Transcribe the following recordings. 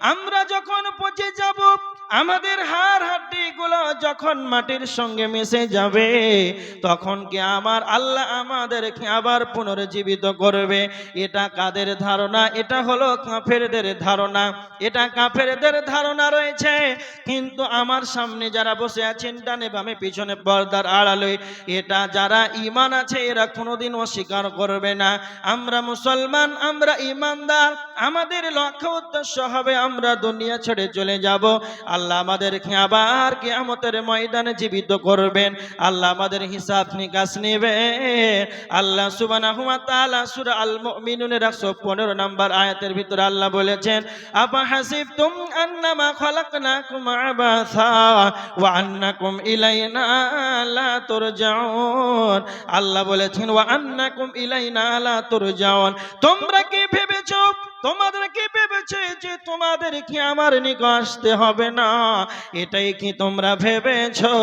আমরা যখন পচে যাব, আমাদের হাড় হাড্ডি গুলো যখন মাটির সঙ্গে মিশে যাবে, তখন কি আমার আল্লাহ আমাদেরকে আবার পুনর্জীবিত করবে? এটা কাদের ধারণা? এটা হলো কাফেরদের ধারণা। এটা কাফেরদের ধারণা রয়েছে। কিন্তু আমার সামনে যারা বসে আছেন, ডানে বামে পিছনে পর্দার আড়ালে, এটা যারা ইমান আছে, এরা কোনোদিন অস্বীকার করবে না। আমরা মুসলমান, আমরা ইমানদার আমাদের লক্ষ্য উদ্দেশ্য হবে আমরা দুনিয়া ছেড়ে চলে যাব। আল্লাহ আমাদেরকে আবার কিয়ামতের ময়দানে জীবিত করবেন। আল্লাহ আমাদের হিসাব নিকাশ নেবে। আল্লাহ সুবহানাহু ওয়া তাআলা সূরা আল মুমিনুনের 115 নম্বর আয়াতের ভিতরে আল্লাহ বলেছেন, আফা হাসিবতুম আন্নামা খালাকনাকুম আবাসা ওয়া আন্নাকুম ইলাইনা লা তুরজাউন। আল্লাহ বলেছেন, ওয়া আন্নাকুম ইলাইনা লা তুরজাউন। তোমরা কি ভেবেছো তোমাদের কি ভেবেছে যে তোমাদের কি আমার নিকট আসতে হবে না। এটাই কি তোমরা ভেবেছো?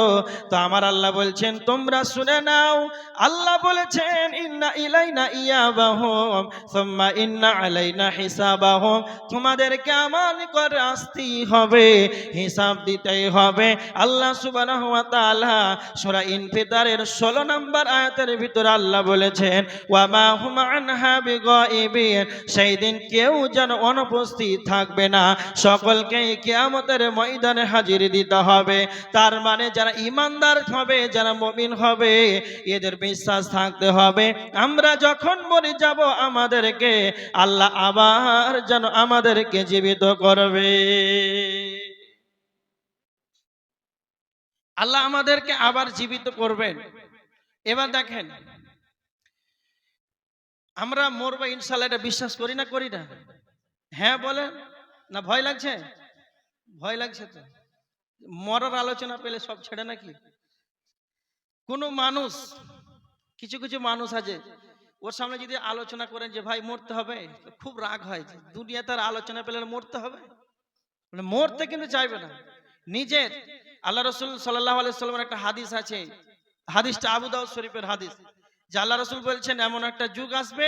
তো আমার আল্লাহ বলছেন, তোমরা শুনে নাও। আল্লাহ বলেছেন, ইন্না ইলাইনা ইয়াবাহুম, সুম্মা ইন্না আলাইনা হিসাবাহুম। তোমাদেরকে আমার নিকট আসতেই হবে, হিসাব দিতেই হবে। আল্লাহ সুবহানাহু ওয়া তাআলা সূরা ইনফিতারের 16 নম্বর আয়াতের ভিতরে আল্লাহ বলেছেন, ওয়া মা হুম সেই দিন কেউ যেন অনুপস্থিত থাকবে না। সকলকে কিয়ামতের ময়দানে হাজির দিতে হবে। তার মানে যারা ইমানদার হবে, যারা মমিন হবে, এদের বিশ্বাস থাকতে হবে। আমরা যখন মরে যাব আমাদেরকে, আল্লাহ আবার যেন আমাদেরকে জীবিত করবে। আল্লাহ আমাদেরকে আবার জীবিত করবেন। এবার দেখেন আমরা মরবো ইনশাল্লাহ, এটা বিশ্বাস করি না করি না। হ্যাঁ বলেন। না, ভয় লাগছে? ভয় লাগছে তো। মরার আলোচনা পেলে সব ছেড়ে নাকি? কোন মানুষ, কিছু কিছু মানুষ আছে, ওর সামনে যদি আলোচনা করেন যে, ভাই, মরতে হবে? খুব রাগ হয় যে, দুনিয়াতে আর আলোচনা পেলে মরতে হবে? মানে মরতে কিন্তু চাইবে না। নিজের, আল্লাহ রসুল সাল্লাহ আলাইসাল্লামের একটা হাদিস আছে, হাদিসটা আবু দাউদ শরীফের হাদিস। আল্লাহ রসুল বলছেন, এমন একটা যুগ আসবে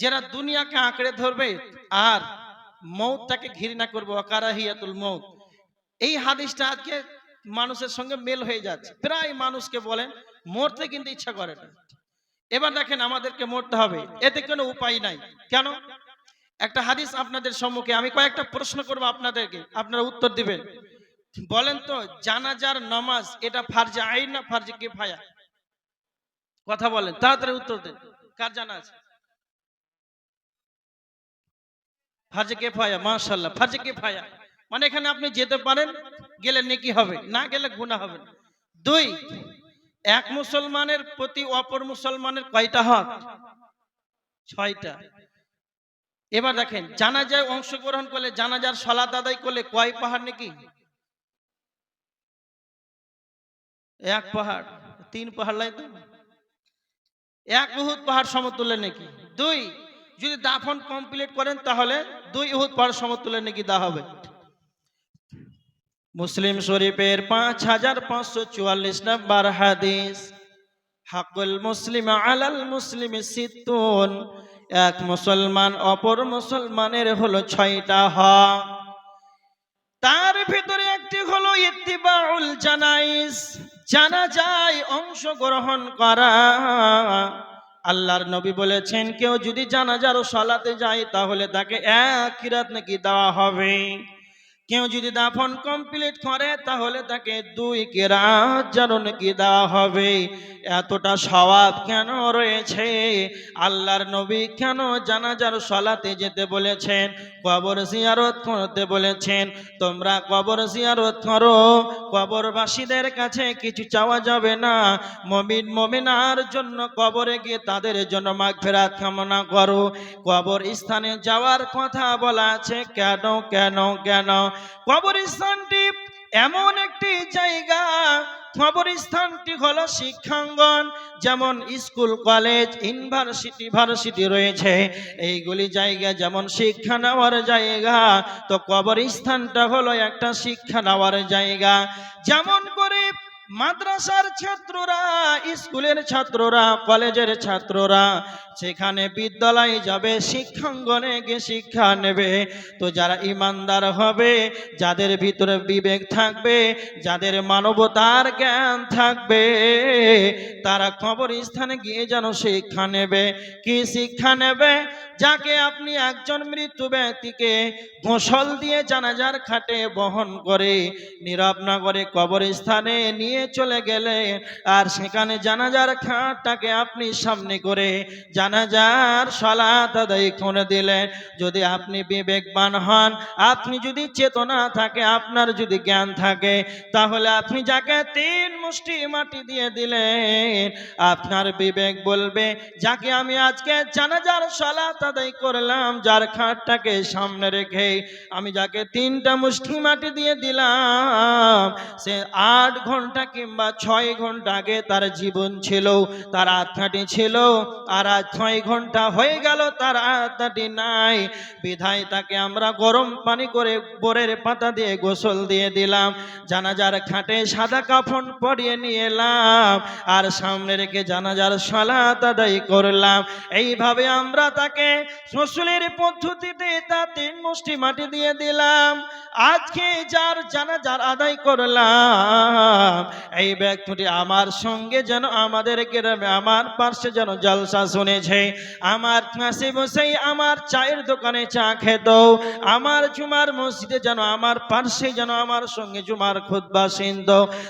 যারা দুনিয়াকে আঁকড়ে ধরবে আর মৌতটাকে ঘৃণা করবে অকারাহিয়াতুল মৌত। এই হাদিসটা আজকে মানুষের সঙ্গে মেল হয়ে যাচ্ছে। প্রায় মানুষকে বলেন, মরতে কিন্তু ইচ্ছা করে না। এবার দেখেন আমাদেরকে মরতে হবে, এতে কোনো উপায় নাই। কেন? একটা হাদিস আপনাদের সম্মুখে, আমি কয়েকটা প্রশ্ন করব আপনাদেরকে, আপনারা উত্তর দিবেন। বলেন তো, জানাজার নামাজ এটা ফার্জে আইন না ফার্জে কে ফায়া কথা বলেন, তাড়াতাড়ি উত্তর দেন। কার জানা আছে? ফার্জে কে ফায়া মাশাল্লাহ ফার্জে কে ফায়া মানে এখানে আপনি যেতে পারেন, গেলে নেকি হবে, না গেলে গুনাহ হবে দুই, এক মুসলমানের প্রতি অপর মুসলমানের কয়টা হক? ছয়টা। এবার দেখেন, জানাজায় অংশগ্রহণ করলে, জানাজার সলাত আদায় করলে কয় পাহাড় নাকি? এক পাহাড়, তিন পাহাড় লাই তো। এক উহুদ পাহাড় সমতুল্য নাকি? দুই, যদি দাফন কমপ্লিট করেন তাহলে দুই উহুদ পাহাড় সমতুল্য নাকি দা হবে? মুসলিম শরীফের পাঁচ হাজার পাঁচশো চুয়াল্লিশ নম্বর হাদিস হাকুল মুসলিম আলাল মুসলিম সিতুন এক মুসলমান অপর মুসলমানের হলো ছয়টা হক তার ভিতরে একটি হলো ইত্তিবাউল জানাইস জানা যায়, অংশগ্রহণ করা। আল্লাহর নবী বলেছেন, কেউ যদি জানাজারও সালাতে যায়, তাহলে তাকে এক কিরাত নাকি দেওয়া হবে। কেউ যদি দাফন কমপ্লিট করে, তাহলে তাকে দুই কেরাত যেন নাকি দেওয়া হবে। এতটা স্বভাব কেন রয়েছে? আল্লাহর নবী কেন জানাজার সলাতে যেতে বলেছেন, কবর জিয়ারত করতে বলেছেন? তোমরা কবর জিয়ারত করো, কবরবাসীদের কাছে কিছু চাওয়া যাবে না। মমিন মমিনার জন্য কবরে গিয়ে তাদের জন্য মাগফিরাত কামনা করো। কবর স্থানে যাওয়ার কথা বলা আছে, কেন কেন কেন? কবরস্থানটি এমন একটি জায়গা, কবরস্থানটি হলো শিক্ষাঙ্গন, যেমন স্কুল, কলেজ, ইউনিভার্সিটি, ভার্সিটি রয়েছে। এইগুলি জায়গা যেমন শিক্ষা নেওয়ার জায়গা, তো কবরস্থানটা হলো একটা শিক্ষা নেওয়ার জায়গা। যেমন করে মাদ্রাসার ছাত্ররা, স্কুলের ছাত্ররা, কলেজের ছাত্ররা সেখানে বিদ্যালয়ে যাবে, শিক্ষাঙ্গনে গিয়ে শিক্ষা নেবে। তো যারা ইমানদার হবে, যাদের ভিতরে বিবেক থাকবে, যাদের মানবতার জ্ঞান থাকবে, তারা কবরস্থানে গিয়ে যেন শিক্ষা নেবে। কি শিক্ষা নেবে? যাকে আপনি একজন মৃত্যু ব্যক্তিকে গোসল দিয়ে জানাজার খাটে বহন করে, নীরব নগরে কবরস্থানে নিয়ে চলে গেলে আর সেখানে জানাজার খাটটাকে আপনি সামনে করে জানাজার সলাত আদায় করে দিলেন। যদি আপনি বিবেকবান হন, আপনি যদি চেতনা থাকে, আপনার যদি জ্ঞান থাকে, তাহলে আপনি যাকে তিন মুষ্টি মাটি দিয়ে দিলেন, আপনার বিবেক বলবে, যাকে আমি আজকে জানাজার সলাত আদায় করলাম, যার খাটটাকে সামনে রেখে আমি যাকে তিনটা মুষ্টি মাটি দিয়ে দিলাম, সে আট ঘণ্টা কিংবা ছয় ঘণ্টা আগে তার জীবন ছিল, তার আত্মাটি ছিল, আর আজ ছয় ঘণ্টা হয়ে গেল, তার আত্মাটি নাই। বিধায় তাকে আমরা গরম পানি করে বোরের পাতা দিয়ে গোসল দিয়ে দিলাম, জানাজার খাটে সাদা কাফন পরিয়ে নিয়ে এলাম, আর সামনে রেখে জানাজার সালাত আদায় করলাম। এইভাবে আমরা তাকে শ্বশুরের পদ্ধতিতে তা তিন মুষ্টি মাটি দিয়ে দিলাম। আজকে যার জানাজার আদায় করলাম এই ব্যক্তিটি আমার সঙ্গে যেন আমাদের গ্রামে, আমার পাশে যেন জলসা শুনেছে। আমার কাছে বসেই আমার চায়ের দোকানে চা খেত। আমার জুমার মসজিদে যেন আমার পার্শ্বে যেন আমার সঙ্গে জুমার খুদ্া সিন্ধ।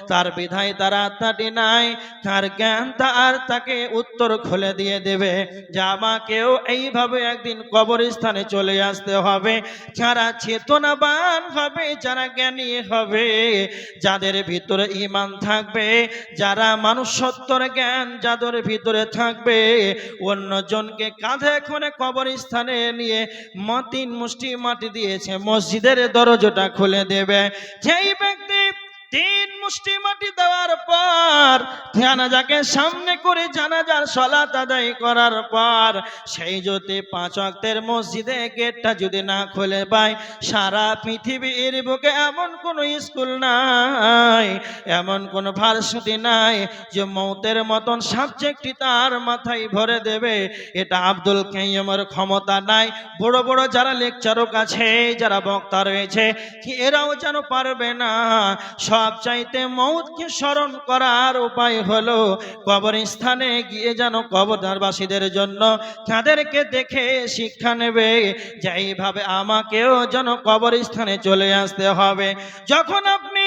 তার বিধায় তার আত্মাটি নাই, তার জ্ঞান তার তাকে উত্তর খুলে দিয়ে দেবে। যে আমাকেও এইভাবে একদিন কবরস্থানে চলে আসতে হবে। যারা চেতনাবান হবে, যারা জ্ঞানী হবে, যাদের ভিতরে ইমান থাকবে, যারা মানুষত্বর জ্ঞান যাদের ভিতরে থাকবে, অন্যজনকে কাঁধে করে কবর স্থানে নিয়ে মতিন মুষ্টি মাটি দিয়েছে, মসজিদের দরজাটা খুলে দেবে। যেই ব্যক্তি তিন মুষ্টি মাটি দেওয়ার পর, জানাজাকে সামনে করে জানাজার সলাত আদায় করার পর, সেই যদি পাঁচ অক্তের মসজিদে গেটটা যদি না খুলে পায়, সারা পৃথিবীর বুকে এমন কোনো স্কুল নাই, এমন কোনো ভার্সিটি নাই যে মৌতের মতন সাবজেক্টটি তার মাথায় ভরে দেবে। এটা আব্দুল কাইয়মের ক্ষমতা নাই। বড় বড় যারা লেকচারক আছে যারা বক্তা রয়েছে, কি এরাও যেন পারবে না? সব চাইতে মৌতকে স্মরণ করার উপায় হলো কবরস্থানে গিয়ে যেন কবরদারবাসীদের জন্য তাদেরকে দেখে শিক্ষা নেবে যে এইভাবে আমাকেও যেন কবরস্থানে চলে আসতে হবে। যখন আপনি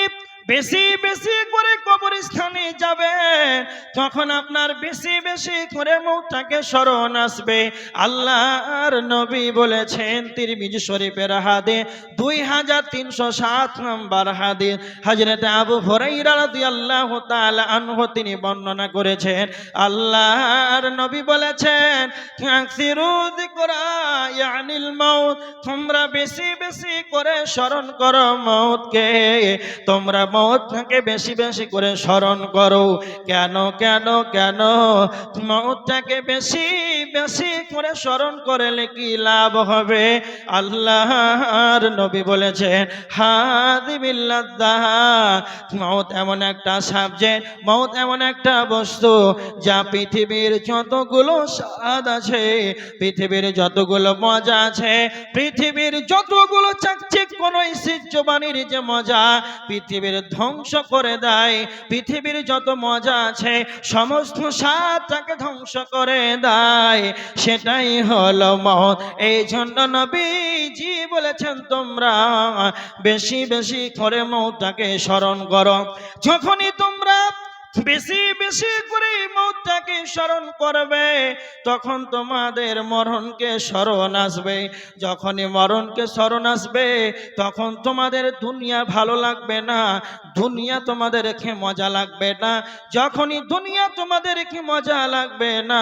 বেশি বেশি করে কবরস্থানে যাবেন তখন আপনার বেশি বেশি করে মৌটাকে স্মরণ আসবে। আল্লাহর নবী বলেছেন তিরমিজ শরীফের হাদে, দুই হাজার তিনশো সাত নম্বর হাদিস হজরত আবু হরাইরা রাদিয়াল্লাহু তাআলা আনহু তিনি বর্ণনা করেছেন, আল্লাহর নবী বলেছেন তোমরা বেশি বেশি করে স্মরণ করো মৌতকে তোমরা মৌতকে বেশি বেশি করে স্মরণ করো। কেন কেন কেন? মৌতটাকে বেশি বেশি করে স্মরণ করলে কি লাভ হবে? আল্লাহর নবী বলেছেন হাদিবিল্লাহ মৌত এমন একটা সাবজেক্ট মৌত এমন একটা বস্তু যা পৃথিবীর যতগুলো স্বাদ আছে, পৃথিবীর যতগুলো মজা আছে, পৃথিবীর যতগুলো চাকচিক কোন ঐশ্বর্যবাণীর যে মজা, পৃথিবীর ধ্বংস করে দেয়। পৃথিবীর যত মজা আছে, সমস্ত স্বাদ তাকে ধ্বংস করে দেয়। সেটাই হলো মত এই জন্য নবীজি বলেছেন, তোমরা বেশি বেশি করে মৌটাকে স্মরণ করো। যখনই তোমরা বেশি বেশি করে মৌটাকে স্মরণ করবে, তখন তোমাদের মরণকে স্মরণ আসবে। যখনই মরণকে স্মরণ আসবে, তখন তোমাদের দুনিয়া ভালো লাগবে না, দুনিয়া তোমাদের রেখে মজা লাগবে না। যখনই দুনিয়া তোমাদের রেখে মজা লাগবে না,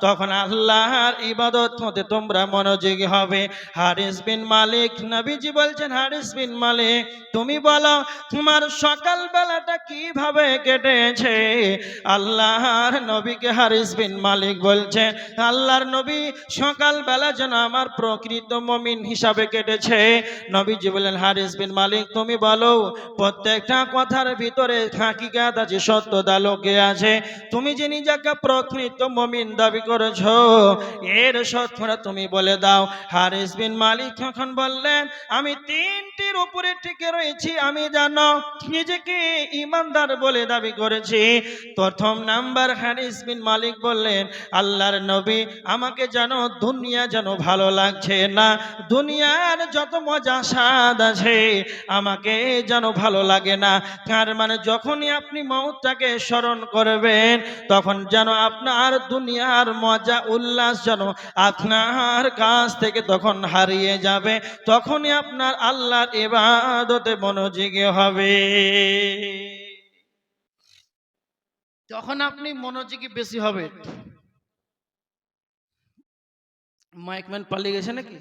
তখন আল্লাহর ইবাদত মতে তোমরা মনোযোগী হবে। হারিস বিন মালিক, নবীজি বলছেন, হারিস বিন মালিক, তুমি বলো, তোমার সকালবেলাটা কীভাবে কেটেছে? আল্লাহর নবীকে হারিস বিন মালিক বলছে, আল্লাহর নবী সকালবেলা যেন আমার প্রকৃত মমিন হিসাবে কেটেছে। নবীজি বললেন, হারিস বিন মালিক, তুমি বলো, প্রত্যেকটা কথার ভিতরে হাকিকাত আছে, সত্যতা লোকে আছে। তুমি যে নিজেকে প্রকৃত মমিন দাবি করেছ, এর সত্যটা তুমি বলে দাও। হারিস বিন মালিক তখন বললেন, আমি তিনটির উপরে টিকে রয়েছি, আমি জানো নিজেকে ইমানদার বলে দাবি করেছি। প্রথম নাম্বার হারিস বিন মালিক বললেন, আল্লাহর নবী আমাকে যেন দুনিয়া যেন ভালো লাগছে না, দুনিয়ার যত মজা স্বাদ আছে আমাকে যেন ভালো লাগে না। তার মানে যখনই আপনি মৌতটাকে স্মরণ করবেন, তখন যেন আপনার দুনিয়ার মজা উল্লাস যেন আপনার কাছ থেকে তখন হারিয়ে যাবে, তখনই আপনার আল্লাহর এবাদতে মনোযোগী হবে। তখন আপনি মনোযোগী বেশি হবে। মাইকম্যান পালিয়ে গেছে নাকি?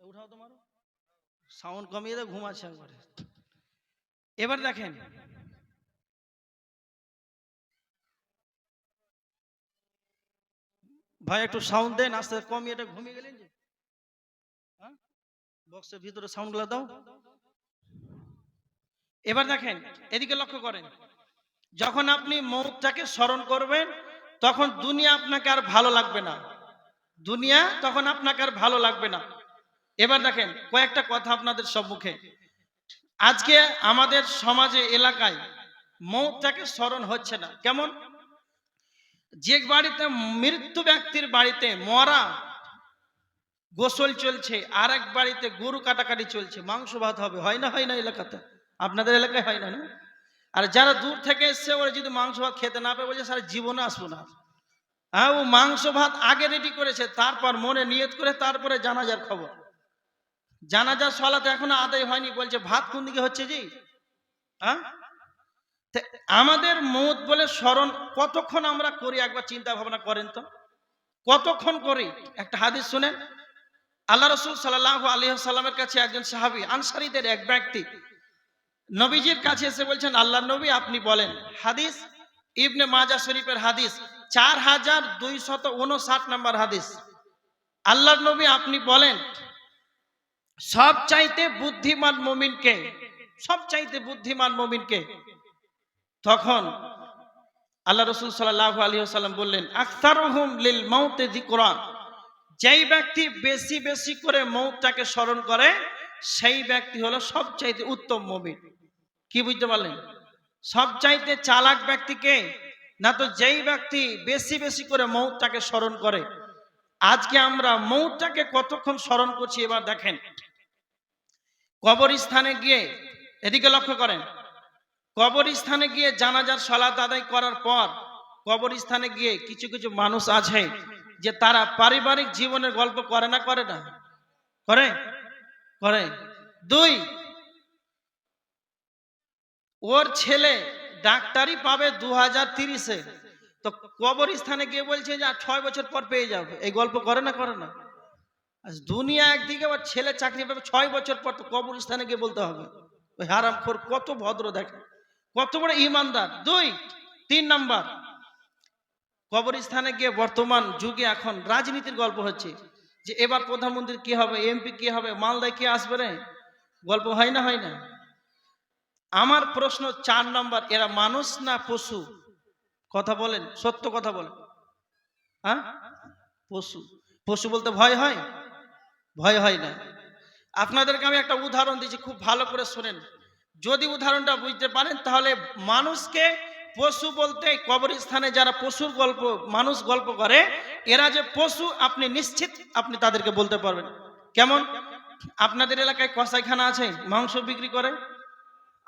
উঠাও তোমার সাউন্ড কমিয়ে দেয় ঘুমাচ্ছে একবারে। এবার দেখেন। ভাই, একটু সাউন্ড দেন, আস্তে কমিয়ে এটা ঘুমিয়ে গেলেন যে। হ্যাঁ? বক্সের ভিতরে সাউন্ড সাউন্ডগুলো দাও। এবার দেখেন, এদিকে লক্ষ্য করেন। যখন আপনি মৌতটাকে স্মরণ করবেন, তখন দুনিয়া আপনাকে আর ভালো লাগবে না। দুনিয়া তখন আপনাকে আর ভালো লাগবে না। এবার দেখেন, কয়েকটা কথা আপনাদের সম্মুখে। আজকে আমাদের সমাজে, এলাকায় মৌতটাকে স্মরণ হচ্ছে না। কেমন? যে বাড়িতে মৃত্যু ব্যক্তির বাড়িতে মরা গোসল চলছে আর এক বাড়িতে গরু কাটাকাটি চলছে, মাংস ভাত হবে, হয় না হয় না এলাকাতে? আপনাদের এলাকায় হয় না না? আর যারা দূর থেকে এসছে, ওরা যদি মাংস ভাত খেতে না পায় বলছে, স্যার, জীবনে আসব না। হ্যাঁ ও মাংস ভাত আগে রেডি করেছে, তারপর মনে নিয়ত করে তারপরে জানাজার খবর। জানাজার সলাতে এখনও আদায় হয়নি, বলছে, ভাত কোন দিকে হচ্ছে জি? হ্যাঁ? আমাদের মত বলে স্মরণ কতক্ষণ আমরা করি, একবার চিন্তা ভাবনা করেন তো। কতক্ষণ করি? একটা হাদিস শুনেন। আল্লাহ রসুল সাল্লাহ আলী সাল্লামের কাছে একজন সাহাবি, আনসারিদের এক ব্যক্তি নবীজির কাছে এসে বলছেন আল্লাহ নবী, আপনি বলেন। হাদিস, ইবনে মাজা শরীফের হাদিস, চার হাজার দুইশত উনষাট নম্বর হাদিস। আল্লাহর নবী, আপনি বলেন, সব চাইতে বুদ্ধিমান মমিনকে সব চাইতে বুদ্ধিমান মমিনকে তখন আল্লাহ রসুল সাল্লাহ আলী সাল্লাম বললেন আখতার লিল মৌতে দিকরা যেই ব্যক্তি বেশি বেশি করে মৌতটাকে স্মরণ করে, সেই ব্যক্তি হলো সবচাইতে উত্তম মমিন। কি বুঝতে পারলেন? সবচাইতে চালাক ব্যক্তিকে না তো যেই ব্যক্তি বেশি বেশি করে মৌতটাকে স্মরণ করে, আজকে আমরা মৌতটাকে কতক্ষণ স্মরণ করছি এবার দেখেন। কবরস্থানে গিয়ে এদিকে লক্ষ্য করেন। কবরস্থানে গিয়ে জানাজার সলাত আদায় করার পর কবরস্থানে গিয়ে কিছু কিছু মানুষ আছে যে তারা পারিবারিক জীবনের গল্প করে না করে না? করে? করে। দুই ওর ছেলে ডাক্তারই পাবে দু হাজার তিরিশে। তো কবরস্থানে গিয়ে বলছে যে ছয় বছর পর পেয়ে যাবে। এই গল্প করে না করে না। দুনিয়া একদিকে, আবার ছেলে চাকরি পাবে, ছয় বছর পর তো কবরস্থানে গিয়ে বলতে হবে। ওই হারামখোর কত ভদ্র দেখে, কত বড় ইমানদার। দুই, তিন নাম্বার, কবরস্থানে গিয়ে বর্তমান যুগে এখন রাজনীতির গল্প হচ্ছে যে, এবার প্রধানমন্ত্রী কি হবে, এমপি কি হবে, মালদায় কে আসবে রে? গল্প হয় না হয় না। আমার প্রশ্ন চার নম্বর, এরা মানুষ না পশু? কথা বলেন, সত্য কথা বলেন। হ্যাঁ? পশু। পশু বলতে ভয় হয়? ভয় হয় না। আপনাদেরকে আমি একটা উদাহরণ দিচ্ছি, খুব ভালো করে শোনেন। যদি উদাহরণটা বুঝতে পারেন, তাহলে মানুষকে পশু বলতে কবরস্থানে যারা পশুর গল্প, মানুষ গল্প করে, এরা যে পশু, আপনি নিশ্চিত আপনি তাদেরকে বলতে পারবেন। কেমন? আপনাদের এলাকায় কসাইখানা আছে, মাংস বিক্রি করে?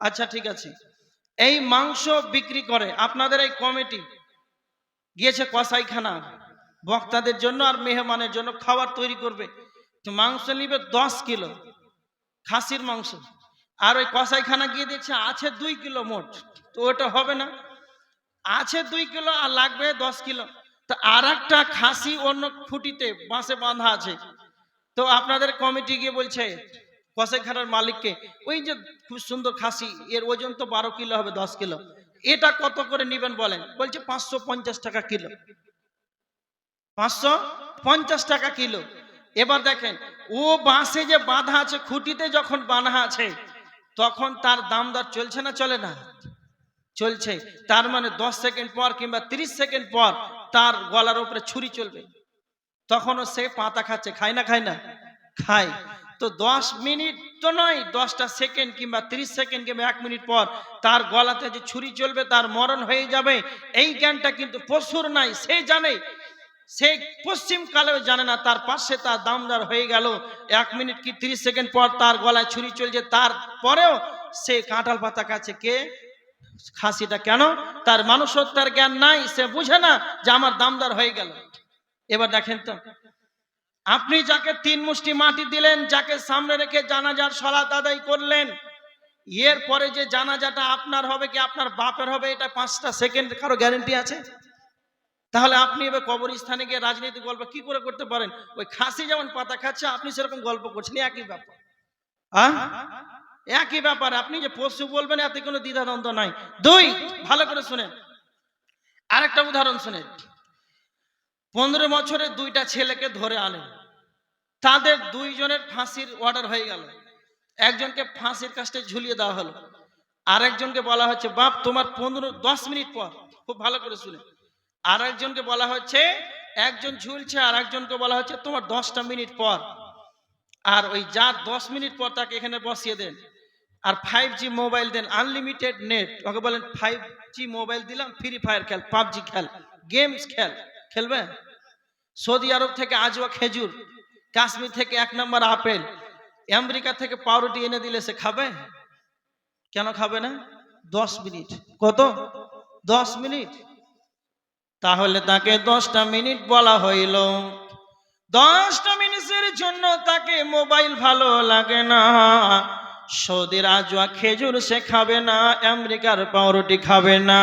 আচ্ছা ঠিক আছে। এই মাংস বিক্রি করে আপনাদের এই কমিটি গিয়েছে কসাইখানা। বক্তাদের জন্য আর মেহমানের জন্য খাবার তৈরি করবে। তো মাংস নিবে দশ কিলো, খাসির মাংস। আর ওই কসাইখানা গিয়ে দেখছে আছে দুই কিলো মোট। তো ওটা হবে না। আছে দুই কিলো আর লাগবে দশ কিলো। তো আর একটা খাসি অন্য খুঁটিতে বাঁশে বাঁধা আছে। তো আপনাদের কমিটি গিয়ে বলছে কসাইখানার মালিককে, ওই যে খুব সুন্দর খাসি, এর ওজন তো বারো কিলো হবে, দশ কিলো। এটা কত করে নেবেন বলেন? বলছে, পাঁচশো পঞ্চাশ টাকা কিলো। পাঁচশো পঞ্চাশ টাকা কিলো। এবার দেখেন, ও বাঁশে যে বাঁধা আছে, খুঁটিতে যখন বাঁধা আছে, তখন তার দাম দর চলছে না চলে না? চলছে। তার মানে দশ সেকেন্ড পর কিংবা তিরিশ সেকেন্ড পর তার গলার উপরে ছুরি চলবে। তখনও সে পাতা খাচ্ছে, খায় না খায় না? খায়। তো দশ মিনিট তো নয়, দশটা সেকেন্ড কিংবা তিরিশ সেকেন্ড কিংবা এক মিনিট পর তার গলাতে যে ছুরি চলবে, তার মরণ হয়ে যাবে। এই জ্ঞানটা কিন্তু পশুর নাই, সে জানে। সে পশ্চিম কালেও জানে না, তার পাশে তার দামদার হয়ে গেল। এক মিনিট কি তিরিশ সেকেন্ড পর তার গলায় ছুরি চলছে, তার পরেও সে কাঁঠাল পাতা কাছে কে? খাসিটা কেন? তার মানুষত্বের জ্ঞান নাই, সে বুঝে না যে আমার দামদার হয়ে গেল। এবার দেখেন তো আপনি যাকে তিন মুষ্টি মাটি দিলেন, যাকে সামনে রেখে জানাজার সলাত আদায় করলেন, এর পরে যে জানাজাটা আপনার হবে কি আপনার বাপের হবে, এটা পাঁচটা সেকেন্ড কারও গ্যারেন্টি আছে? তাহলে আপনি এবার কবরস্থানে গিয়ে রাজনীতি গল্প কি করে করতে পারেন? ওই খাসি যেমন পাতা খাচ্ছে, আপনি সেরকম গল্প করছেন একই ব্যাপার? একই ব্যাপার, আপনি যে পশু বলবেন, এতে কোনো দ্বিধাদ্বন্দ্ব নাই। দুই, ভালো করে শুনেন। আরেকটা উদাহরণ শুনেন। পনেরো বছরে দুইটা ছেলেকে ধরে আনেন। তাদের দুইজনের ফাঁসির অর্ডার হয়ে গেল। একজনকে ফাঁসির কাছটা ঝুলিয়ে দেওয়া হলো। আরেকজনকে বলা হচ্ছে, বাপ, তোমার পনেরো, দশ মিনিট পর। খুব ভালো করে শুনে। আর একজনকে বলা হচ্ছে, একজন ঝুলছে আর একজনকে বলা হচ্ছে, তোমার দশটা মিনিট পর। আর ওই যার দশ মিনিট পর তাকে এখানে বসিয়ে দেন। আর ফাইভ জি মোবাইল দেন আনলিমিটেড নেট ওকে বলেন ফাইভ জি মোবাইল দিলাম ফ্রি ফায়ার খেল, পাবজি খেল গেমস খেল। খেলবে? সৌদি আরব থেকে আজওয়া খেজুর। কাশ্মীর থেকে এক নম্বর আপেল, আমেরিকা থেকে পাউরুটি এনে দিলে সে খাবে? কেন খাবে না? দশ মিনিট। কত? দশ মিনিট। তাহলে তাকে দশটা মিনিট বলা হইল। দশটা মিনিটের জন্য তাকে মোবাইল ভালো লাগে না। সৌদির আজওয়া খেজুর সে খাবে না, আমেরিকার পাউরুটি খাবে না,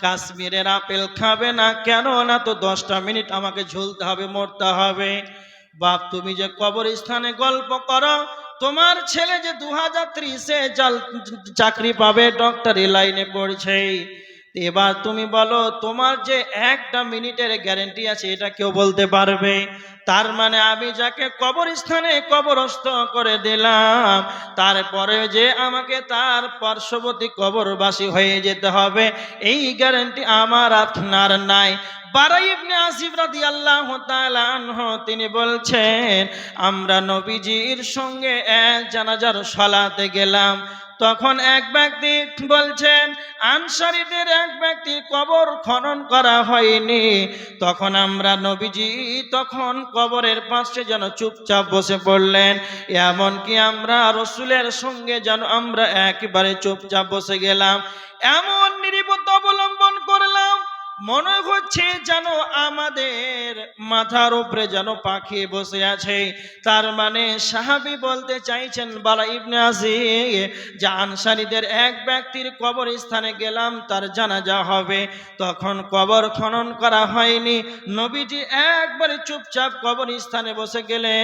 কাশ্মীরের আপেল খাবে না। কেন না তো দশটা মিনিট আমাকে ঝুলতে হবে, মরতে হবে। বাপ, তুমি যে কবরস্থানে গল্প করো, তোমার ছেলে যে দু হাজার ত্রিশে চাকরি পাবে ডক্টরি লাইনে পড়ছে। এবার তুমি বলো, তোমার যে একটা মিনিটের গ্যারেন্টি আছে, এটা কেউ বলতে পারবে? তার মানে আমি যাকে কবরস্থানে কবরস্থ করে দিলাম, তারপরে যে আমাকে তার পার্শ্ববর্তী কবরবাসী হয়ে যেতে হবে, এই গ্যারেন্টি আমার আপনার নাই। তিনি বলছেন, আমরা নবীজির সঙ্গে এক জানাজার সালাতে গেলাম। তখন এক ব্যক্তি বলছেন, আনসারিদের এক ব্যক্তির কবর খনন করা হয়নি। তখন আমরা নবীজি তখন কবরের পাশে যেন চুপচাপ বসে পড়লেন। এমনকি আমরা রসুলের সঙ্গে যেন আমরা একেবারে চুপচাপ বসে গেলাম। এমন করলাম মনে হচ্ছে যেন আমাদের মাথার উপরে যেন পাখি বসে আছে। তার মানে সাহাবি বলতে চাইছেন, বালা ইবনে আজি যে আনসারীদের এক ব্যক্তির কবর স্থানে গেলাম, তার জানাজা হবে। তখন কবর খনন করা হয়নি। নবীজি একবারে চুপচাপ কবর স্থানে বসে গেলে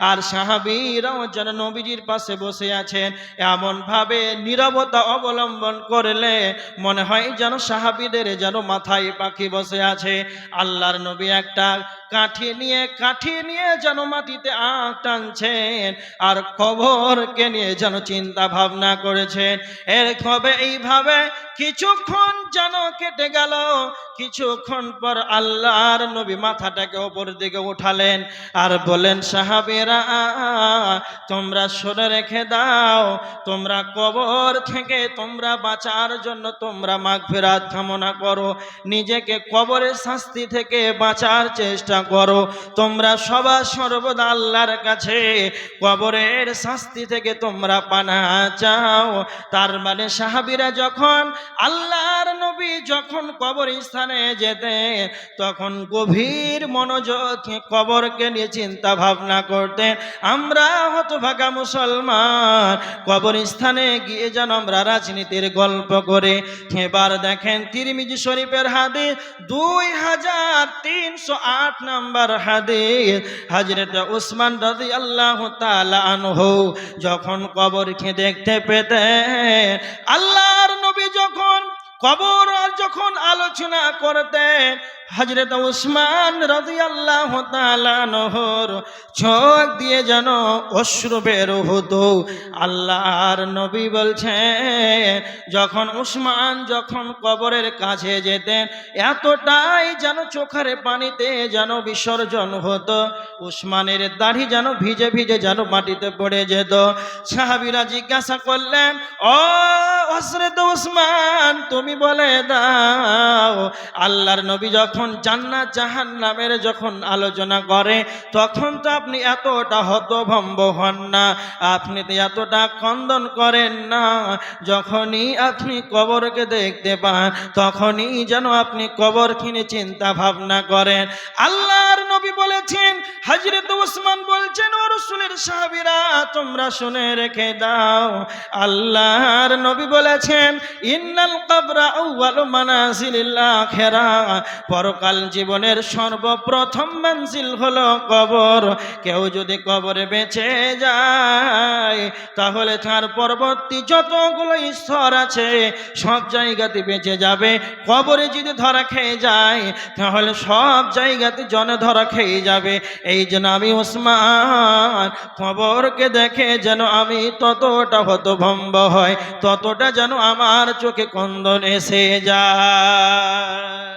আর সাহাবিরাও যেন নবীজির পাশে বসে আছেন এমন ভাবে নীরবতা অবলম্বন করলে মনে হয় যেন সাহাবিদের যেন মাথায় পাখি বসে আছে। আল্লাহর নবী একটা কাঠি নিয়ে কাঠি নিয়ে যেন মাটিতে আঁক টানছেন আর কবরকে নিয়ে যেন চিন্তা ভাবনা করেছেন। এর কবে এইভাবে কিছুক্ষণ যেন কেটে গেল। কিছুক্ষণ পর আল্লাহর নবী মাথাটাকে ওপর দিকে উঠালেন আর বলেন সাহাবেরা, তোমরা সরে রেখে দাও। তোমরা কবর থেকে তোমরা বাঁচার জন্য তোমরা মাঘ ফেরাত কামনা করো। নিজেকে কবরের শাস্তি থেকে বাঁচার চেষ্টা করো। তোমরা সবার সর্বদা আল্লাহর কাছে কবরের শাস্তি থেকে তোমরা পানা চাও। তার মানে সাহাবিরা যখন আল্লাহর নবী যখন কবর স্থানে যেতে তখন গভীর মনোযোগ কবরকে নিয়ে চিন্তা ভাবনা করতেন, আমরা হতভাগা মুসলমান, কবরস্থানে গিয়ে যেন আমরা রাজনীতির গল্প করে। এবার দেখেন তিরমিজি শরীফের হাদিস, দুই হাজার তিনশো আট নাম্বার হাদিস। হাজরত উসমান রাজি আল্লাহ আনহ যখন কবরকে দেখতে পেতেন, আল্লাহর নবী যখন কবর যখন আলোচনা করতেন হজরত উসমান রাদিয়াল্লাহু তাআলা নহর চোখ দিয়ে যেন অশ্রু বের হতো। আল্লাহর নবী বলছেন, যখন উসমান যখন কবরের কাছে যেতেন, এতটাই যেন চোখের পানিতে যেন বিসর্জন হতো। উসমানের দাড়ি যেন ভিজে ভিজে যেন মাটিতে পড়ে যেত। সাহাবিরা জিজ্ঞাসা করলেন, ও হসরত উসমান, তুমি বলে দাও, আল্লাহর নবী যখন জান্নাত জাহান নামের যখন আলোচনা করে, তখন তো আপনি এতটা হতভম্ব হন না। আপনি তো এতটা কন্দন করেন না। যখনই আপনি কবরকে দেখতে পান, তখনই যেন আপনি কবর কিনে চিন্তা ভাবনা করেন। আল্লাহর নবী বলেছেন হজরত উসমান বলছেন, ও রসুলের সাহাবিরা, তোমরা শুনে রেখে দাও। আল্লাহর নবী বলেছেন, ইন্নাল কবরা আউয়ালু মানাজিলিল আখিরা। পরকাল জীবনের সর্বপ্রথম মঞ্জিল হলো কবর। কেউ যদি কবরে বেঁচে যায়, তাহলে তার পরবর্তী যতগুলো স্তর আছে, সব জায়গাতে বেঁচে যাবে। কবরে যদি ধরা খেয়ে যায়, তাহলে সব জায়গাতে জনে ধরা খেয়ে যাবে। এই জন্য আমি ওসমান, কবরকে দেখে যেন আমি ততটা হতভম্ব হয় ততটা যেন আমার চোখে কন্দন এসে যায়।